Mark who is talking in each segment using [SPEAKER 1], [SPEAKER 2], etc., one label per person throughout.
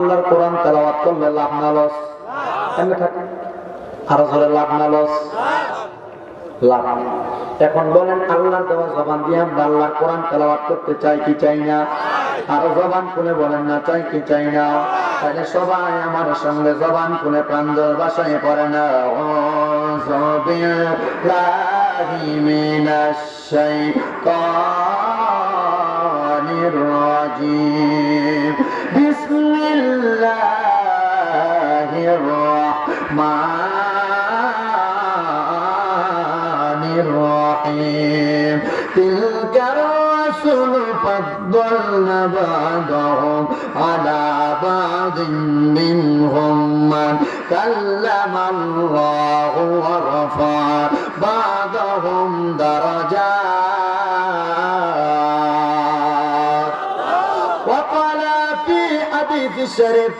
[SPEAKER 1] আল্লাহর কোরআন তেলাওয়াত করলে লাভ না লস। কেমনে থাকে? আরও ধরে লাভ না লস। লাভ এখন বলেন, আল্লাহর দেওয়া জবান দিয়ে আমরা আল্লাহর কোরআন তেলাওয়াত করতে চাই কি চাই না? আরও জবান খুলে বলেন না, চাই কি চাই না? তাহলে সবাই আমার সঙ্গে জবান খুলে প্রাঞ্জল বাসায় পড়ে না। ও বিল্লাহি মিনাশ শাইতানির تلك الرسل فضلنا بعضهم على بعض منهم. من كلم الله ورفع بعضهم درجات. وقال في حديث الشريف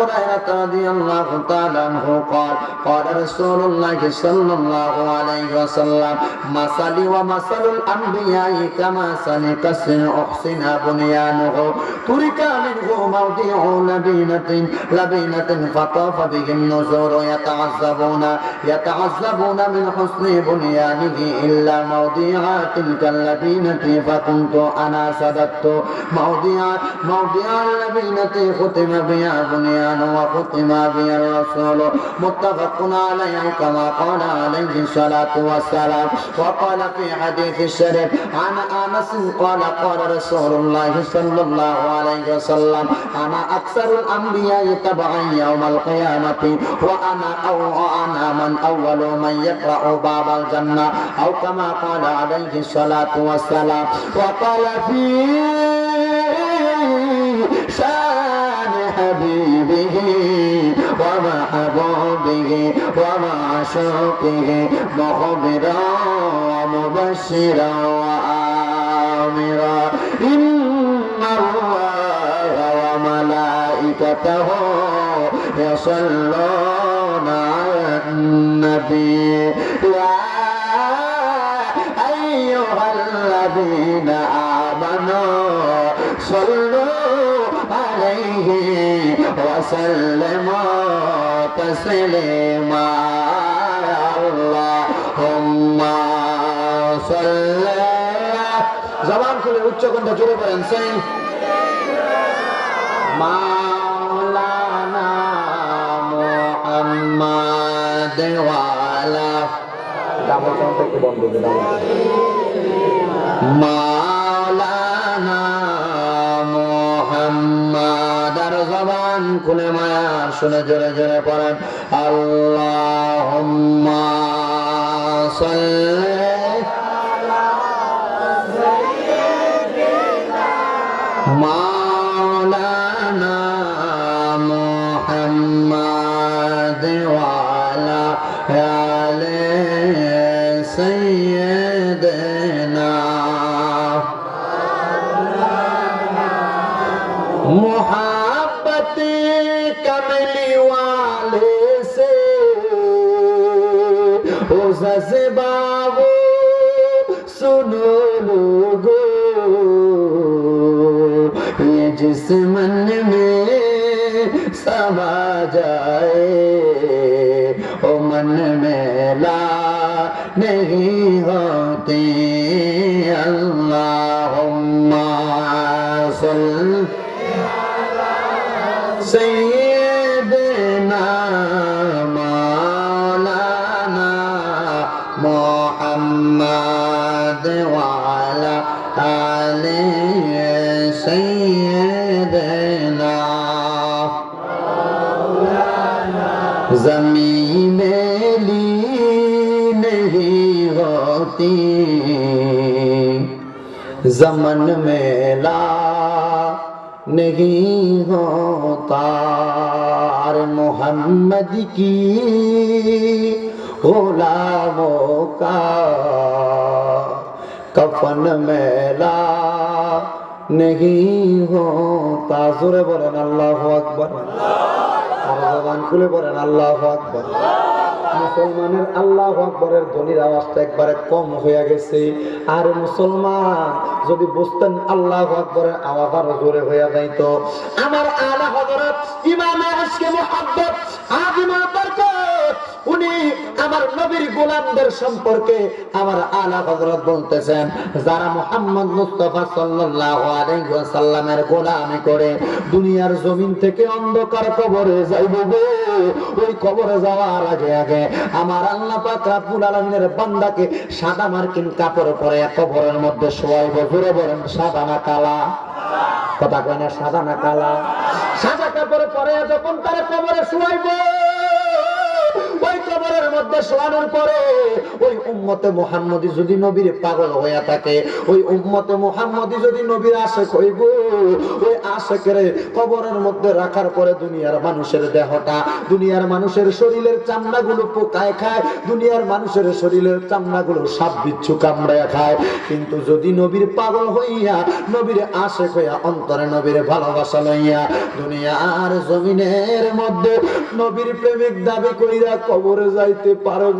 [SPEAKER 1] عن ابي هريره رضي الله تعالى عنه قال قال رسول الله صلى الله عليه وسلم مثلي ومثل الانبياء كمثل كسر احسن بنيانه ترك منه موضع لبينه لبينه فطاف به النزور يتعذبون يتعذبون من حسن بنيانه الا موضع تلك اللبينه فكنت انا سددت موضع موضع اللبينة ختم بها بنيان وختم بها الرسول. متفق عليه كما قال عليه الصلاة والسلام. وقال في حديث الشريف عن أنس قال قال رسول الله صلى الله عليه وسلم أنا أكثر الأنبياء تبعا يوم القيامة وأنا أو أنا من أول من يقرأ باب الجنة. أو كما قال عليه الصلاة والسلام. وقال في ومحبوبه ومعشوقه مخبرا ومبشرا وآمرا. إن الله وملائكته يصلون على النبي. يا أيها الذين آمنوا صلوا عليه وسلموا. تسليما اللهم صل জবান খুলে উচ্চ কণ্ঠে জুড়ে পড়েন সেই মাওলানা মুহাম্মদ ওয়ালা ডাবল সাউন্ড একটু বন্ধ করে দাও মাওলানা জবান খুলে মায়ার শুনে জোরে জোরে পড়েন আল্লাহ মাওলানা جس من میں سما جائے، او من میں لا نہیں ہوتی اللہم صل سیدنا مولانا محمد وعلا آل जमीने ली नहीं होती जमन मेला नहीं होता मोहम्मद की गुलामों का कफन मेला नहीं होता सुर बोलन अल्लाह अकबर अल्लाह আর খুলে বলেন, আল্লাহ আকবার। মুসলমানের আল্লাহ আকবরের ধ্বনির আওয়াজটা একবারে কম হয়ে গেছে। আর মুসলমান যদি বুঝতেন আল্লাহ আকবরের আওয়াজ আরও জোরে হইয়া যাইত। আমার আলা হজরত ইমামে আজকে আদিমুল বরকত উনি আমার নবীর গোলামদের সম্পর্কে আমার আলা হযরত বলতেছেন, যারা মুহাম্মদ মুস্তাফা সাল্লাল্লাহু আলাইহি ওয়াসাল্লামের গোলামি করে, দুনিয়ার জমিন থেকে অন্ধকার কবরে যাইব ওই কবরে যাওয়ার আগে আগে আমার আল্লাহ পাক রাব্বুল আলামিনের বান্দাকে সাদা মার্কিন কাপড় পরে কবরের মধ্যে শোয়াইব। জোরে বলেন, সাদা না কালা? কথা কয় না, সাদা না কালা? সাদা কাপড় পরে যখন তারা কবরে শোয়াইব মধ্যে শোয়ানোর পরে ওই উম্মতে মুহাম্মদি যদি নবীর পাগল হইয়া থাকে, ওই উম্মতে মুহাম্মদি যদি নবীর আশেক হইব, ওই আশেকের কবরের মধ্যে রাখার পরে দুনিয়ার মানুষের দেহটা, দুনিয়ার মানুষের শরীরের চামড়াগুলো পোকায় খায়, দুনিয়ার মানুষের শরীরের চামড়াগুলো সাপ বিচ্ছু কামড়ায় খায়। কিন্তু যদি নবীর পাগল হইয়া, নবীর আশেক হইয়া, অন্তরে নবীর ভালোবাসা লইয়া দুনিয়ার জমিনের মধ্যে নবীর প্রেমিক দাবি কইরা কবরে যাইতে পারব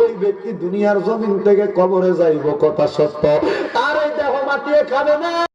[SPEAKER 1] ওই ব্যক্তি দুনিয়ার জমিন থেকে কবরে যাইব, কথা সত্য। তার এই দেহ মাটিয়ে খাবে না